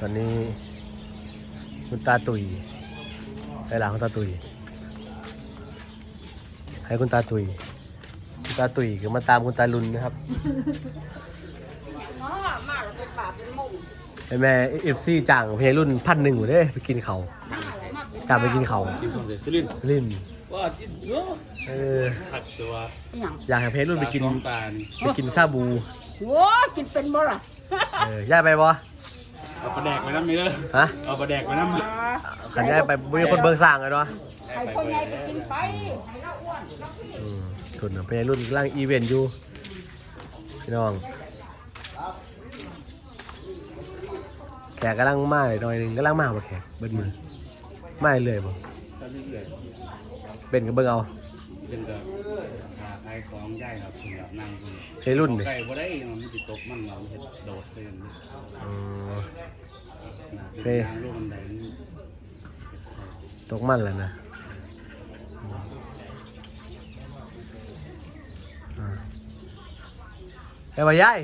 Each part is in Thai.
ตอนนี้ คุณตาตุยใส่หลังคุณตาตุย ให้คุณตาตุย คุณตาตุยก็มาตามคุณตาลุนนะครับเนาะมาแล้วเป็นป่าเป็นมุงไอแม่เอฟซีจ่างเพลรุ่นพันหนึ่งหมดเลยไปกินเขาวมาแล้วมาเป็นกลับไปกินเขาวกินสมเด็จซิลินลินว่ากินเยอะเออขัดตัวอหย่างอยากให้เพลรุ่นไปกินตาสองตานี่ไปกินซาบูโอ้กินเป็นบ่ล่ะเออย่าไปบ่ เอาปลาแดกไปน้ำมีเลยฮะเอาปลาแดกไปน้ำขันย่าไปบุญคนเบิกสร้างเลยเนาะให้พ่อใหญ่ไปกินไปให้เราอ้วนเราพี่อืมทุนเพลรุ่นกำลังอีเวนต์อยู่พี่น้องแขกกำลังมาเลยหน่อยหนึงกำลังมาบ่แขกเบิดมือมาเรื่อยๆบ่ถ้าไม่เกิดเป็นกับเบิ่งเอาเป็นกับหาขายของได้ครับสำหรับนั่งคุณเพลรุ่นดิ ไก่บ่ได้มันสิตกมันเราเห็ดโดดเส้นอืมเฮ้ย ทางลูกมันไดนี่ตกมันแล้วนะอ่าไปบ่ยาย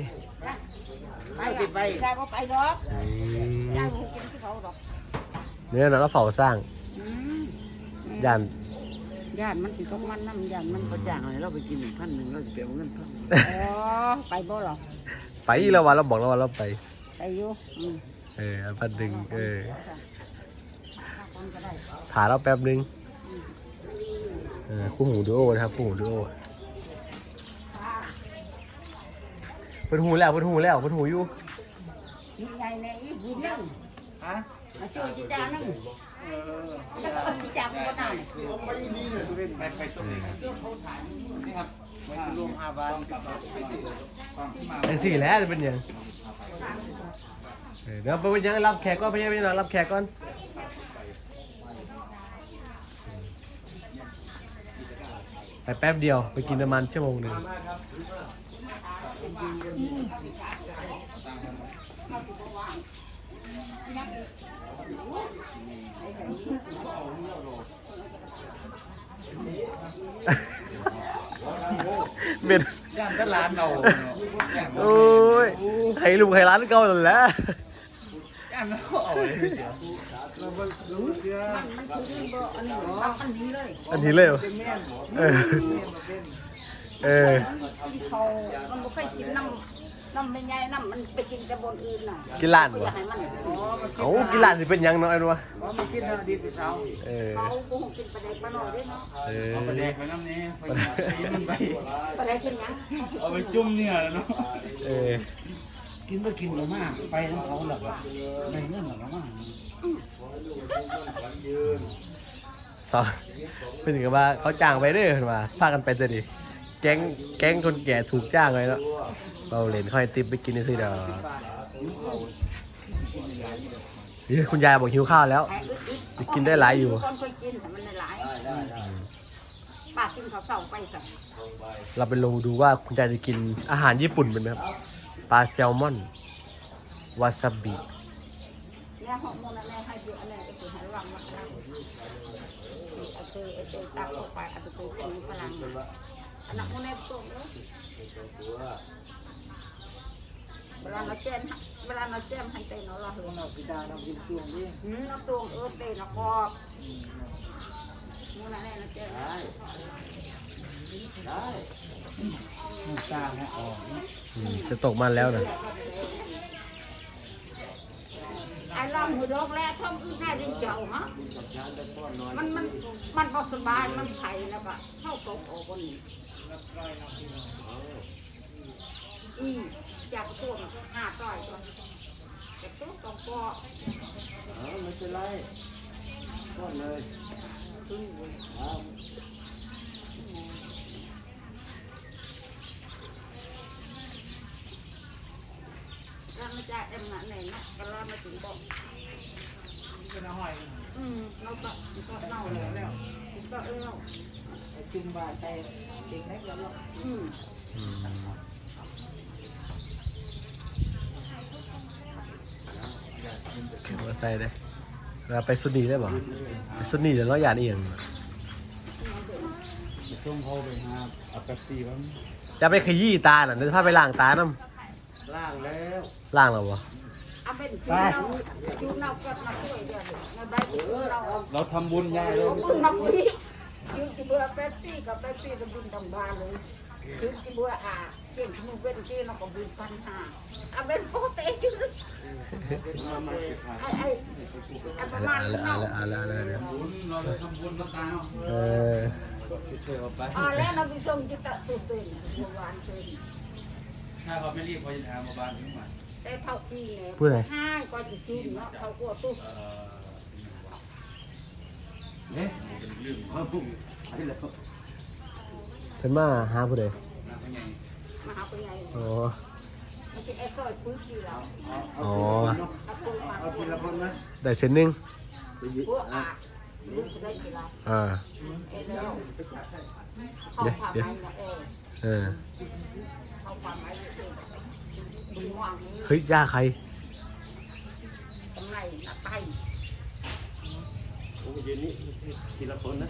ไปอะไปได้บ่ไปดอกอืมยายบ่กินที่เขาดอกเนี่ยนะเราเฝ้าสร้างอืมย่าน ย่านมันสิต้องมันน้ำย่านมันเขาจ้างให้เราไปกินพันหนึ่งเราจะไปเอาเงินพันหนึ่งอ๋อไปบ่หรอไปแล้ววันเราบอกแล้ววันเราไป ไปอยู่อืมเอออันพันหนึ่งเออถ้าคนก็ได้ถาเราแป๊บนึงเออคู่หูดูโอนะครับคู่หูดูโอเพิ่นหูแล้วเพิ่นหูแล้วเพิ่นหูอยู่มีไงในอีบุญนึงฮะ มาช่วยจีจานึงแล้วก็จีจาบ่ได้ไปไปตรงนี้ครับนี่ครับรวมห้าบาทไอ้สี่แล้วเป็นหยังเออเดี๋ยวไปเป็นหยังรับแขกก่อนไปยังไปยังรับแขกก่อนไปแป๊บเดียวไปกินประมาณชั่วโมงหนึ่ง เป็น ย่านตลาดเราโอ้ยไข่ลุงไข่ร้านเก่าแล้วแหละ ย่านเราเอาเลยเดี๋ยวมันมันคือบ่อันนี้รับอันนี้เลยอันนี้เลยเหรอเออ เออกินเขามันบ่เคยกินน้ำ น้ำไม่ใหญ่น้ำมันไปกินแต่บนอื่นน่ะกินร้านก็บ่ อยากให้มันเอากินร้านสิเป็นหยังเนาะไอ้วะเพราะมันกินทางดีไปเช้าเออเขาคงกินปลาแดกปลาหน่อยด้วยเนาะเออเอาปลาแดกไปน้ำนี้ไปกินมันไปปลาแดกเป็นหยังเอาไปจุ่มเนี่ยแล้วเนาะเออกินก็กินเรามากไปน้ำเขาหลับในเงื่อนหลับเรามากสองเป็นถึงกับว่าเขาจ้างไปเด้อเห็นว่าพากันไปจะดิแก๊งแก๊งคนแก่ถูกจ้างไว้แล้ว เราเล่นค่อยติปไปกินนี่สิเด้อเฮ้ยคุณยายบอกหิวข้าวแล้วแอะอึดจะกินได้หลายอยู่ คนเคยกินแต่มันได้หลายป้ากินข้าวเสาไปสั่งเราไปลองดูว่าคุณยายจะกินอาหารญี่ปุ่นเป็นไหมครับปลาแซลมอนวาซาบิเนี่ยหอมมูลแม่ให้เยอะแน่ก็คือให้รังมาแล้วเอาเตยเอาเตยตักเข้าไปเอาเตยคนพลังอันนั้นคนในตัวเนอะ เวลาเราแจ้มเวลาเราแจ้มให้เตยเนาะเราเห็นเราพิดาเรากินตัวนี้หืมเราตัวเออเตยเราพอมูลแม่เราแจ้มตาให้ออกอืมจะตกมันแล้วนะไอ้ลองหัวดอกแรกท่อมอื่นได้ดินเจ้าฮะมันมันมันก็สบายมันไผ่แล้วก็เข้าตกออกคนนี้อืม จากตัวหาต้อยตัวแต่ตัวตกปอเออไม่เป็นไรก็เลยแล้วมันจะเอ็มนะไหนนะก็รอดมาถึงบอกเป็นหอยอืมเราก็ก็เน่าแล้วแล้วก็เออจุ่มบาดใจเด็กให้กันหรอกอืม อืม เก็บมาใส่ได้เราไปสุดนีได้บ่ไปสุดนีจะร้อยยานเอียงช่วงเขาไปหาเอาแป๊บซี่บ้างจะไปขยี้ตาหน่ะเดี๋ยวจะพาไปล้างตาน้ล่างแล้วำล้างแล้วบ่เอาเป็นจูนเอาจูนเอาก็มาช่วยเดี๋ยวมาได้จูนเอาเราทำบุญยายเลยคุณนักวิยืนกินบัวเป๊ปซี่กับเป๊ปซี่กับบุญตำบาเลยยืนกินบัวอะ เก่งมือเป็นที่เราก็บุญพันห้าเอาเป็นโปเต้ยืนไอ้ไอ้ไอ้ประมาอ่าณนแล้วอ่านั้นนแล้วอ่านแล้วอ่านแล้วเดี๋ยวบุญเราจะทำบุญน้ำตาเนาะเออช่วยเอาไปอ่าแล้วเราไปส่งจิตตะตุเต็นบัววานเต็นถ้าเขาไม่รีบเขาจะทำมาบ้านถึงมาแต่เท่าที่เนี่ยห้าก็จะจูนเนาะเท่ากลัวตุ๊เอ่อเนี่ยเป็นเรื่องของบุญอะไรเหรอเพิ่นมาหาผู้ใดนะเป็นไง มาหาไปไงอ๋อมันจะไอ้ซอยพื้นที่เราอ๋อเอาปืนมาเอาทีละคนนะได้เส้นหนึงพวกอะลูกจะได้กี่ละอ่าเอแล้วเขาทำไมนะเออเออเขาทำไมเออดูว่างนี้เฮ้ยย่าใครตรงไหนหนักไตโอ้ยยืนนี่ทีละคนนะ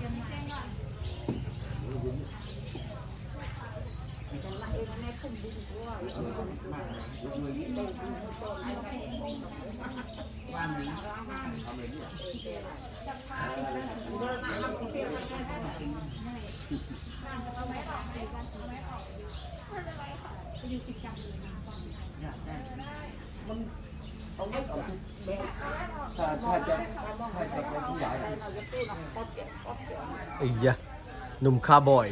ถ้าถ้าจะถ้าจะไปที่ใหญ่เราจะตู้เราก็เจ็บก็เจ็บไอ้ยะหนุ่มคาร์บอย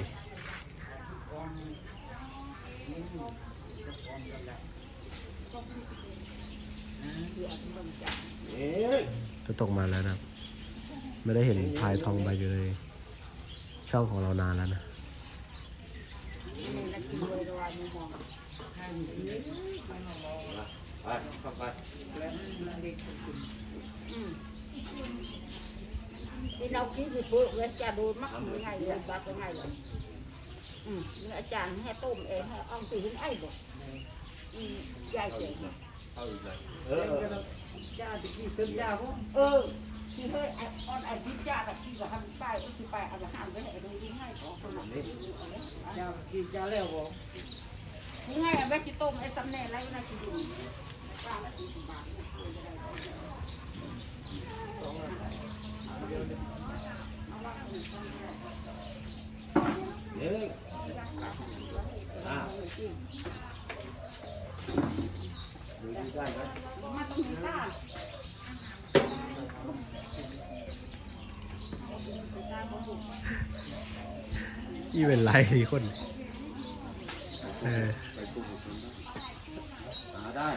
เอ๊ะ จะตกมาแล้วนะครับ ไม่ได้เห็นพายทองใบอยู่ในช่องของเรานานแล้วนะไปเข้าไปที่เราคิดอยู่เพื่อเวลาดูมักยังไงเลยบักยังไงเลยอืมอาจารย์ให้ต้มเองให้เอาตีหินไอ้บอกอืมยายเจ๋งเออ จ้าตะกี้เป็นยาพวกเออที่เฮ้ยไอ้ออนไอ้ที่จ้ากับที่กับทำป้ายก็คือไปเอาอาหารไว้ให้ดูยิ่งให้ของคนนั้นยากินยาแล้วบ่ยิ่งให้เอาไว้ที่ต้มไอ้ตำแหน่งอะไรก็น่าจะดีป้าละสี่สิบบาทเอ๊ะอ่า อีเป็นไรทีคน เออหาได้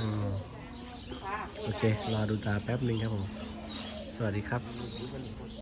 อืมโอเค รอดูตาแป๊บนึงครับผม สวัสดีครับ